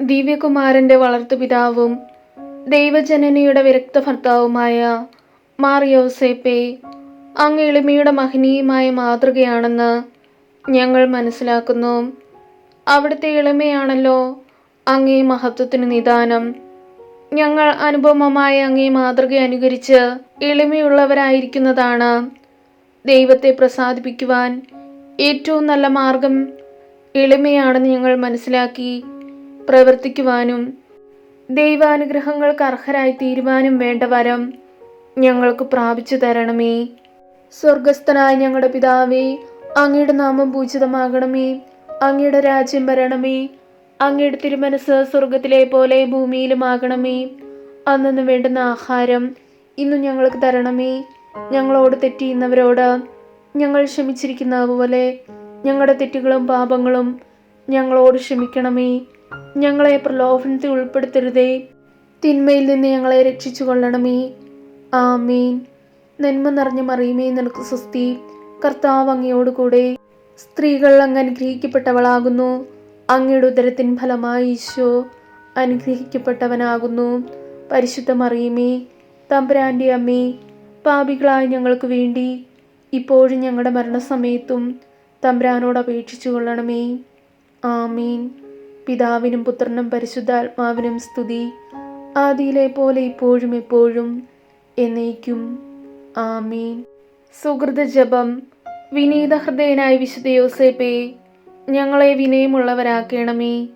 ദിവ്യകുമാരന്റെ വളർത്തുപിതാവും ദൈവജനനിയുടെ വിരക്ത ഭർത്താവുമായ മാർ യോസേപ്പെ അങ്ങ് എളിമയുടെ മഹനീയമായ മാതൃകയാണെന്ന് ഞങ്ങൾ മനസ്സിലാക്കുന്നു. അവിടുത്തെ എളിമയാണല്ലോ അങ്ങേ മഹത്വത്തിന് നിദാനം. ഞങ്ങൾ അനുപമമായ അങ്ങേ മാതൃക അനുകരിച്ച് എളിമയുള്ളവരായിരിക്കുന്നതാണ്. ദൈവത്തെ പ്രസാദിപ്പിക്കുവാൻ ഏറ്റവും നല്ല മാർഗം എളിമയാണെന്ന് ഞങ്ങൾ മനസ്സിലാക്കി പ്രവർത്തിക്കുവാനും ദൈവാനുഗ്രഹങ്ങൾക്ക് അർഹരായി തീരുവാനും വേണ്ട വരം ഞങ്ങൾക്ക് പ്രാപിച്ചു തരണമേ. സ്വർഗസ്ഥനായ ഞങ്ങളുടെ പിതാവേ അങ്ങയുടെ നാമം പൂജിതമാകണമേ. അങ്ങയുടെ രാജ്യം വരണമേ. അങ്ങയുടെ തിരുമനസ് സ്വർഗത്തിലെ പോലെ ഭൂമിയിലും ആകണമേ. അന്നു വേണ്ടുന്ന ആഹാരം ഇന്നും ഞങ്ങൾക്ക് തരണമേ. ഞങ്ങളോട് തെറ്റിയുന്നവരോട് ഞങ്ങൾ ക്ഷമിച്ചിരിക്കുന്ന പോലെ ഞങ്ങളുടെ തെറ്റുകളും പാപങ്ങളും ഞങ്ങളോട് ക്ഷമിക്കണമേ. ഞങ്ങളെ പ്രലോഭനത്തിൽ ഉൾപ്പെടുത്തരുതേ. തിന്മയിൽ നിന്ന് ഞങ്ങളെ രക്ഷിച്ചു കൊള്ളണമേ ആമീൻ. നന്മ നിറഞ്ഞ മറിയുമേ നിനക്ക് സ്വസ്തി. കർത്താവ് അങ്ങയോട് കൂടെ സ്ത്രീകൾ അങ്ങ് അനുഗ്രഹിക്കപ്പെട്ടവളാകുന്നു. അങ്ങയുടെ ഉദരത്തിൻ ഫലമായി ഈശോ അനുഗ്രഹിക്കപ്പെട്ടവനാകുന്നു. പരിശുദ്ധ മറിയുമേ തമ്പുരാന്റെ അമ്മേ പാപികളായ ഞങ്ങൾക്ക് വേണ്ടി ഇപ്പോഴും ഞങ്ങളുടെ മരണസമയത്തും തമ്പുരാനോട് അപേക്ഷിച്ചു കൊള്ളണമേ ആമീൻ. പിതാവിനും പുത്രനും പരിശുദ്ധാത്മാവിനും സ്തുതി. ആദിയിലെ പോലെ ഇപ്പോഴും എപ്പോഴും എന്നേക്കും. ആമീൻ. സുഹൃത ജപം. വിനീത ഹൃദയനായ വിശുദ്ധ യോസേപ്പേ ഞങ്ങളെ വിനയമുള്ളവരാക്കണമേ.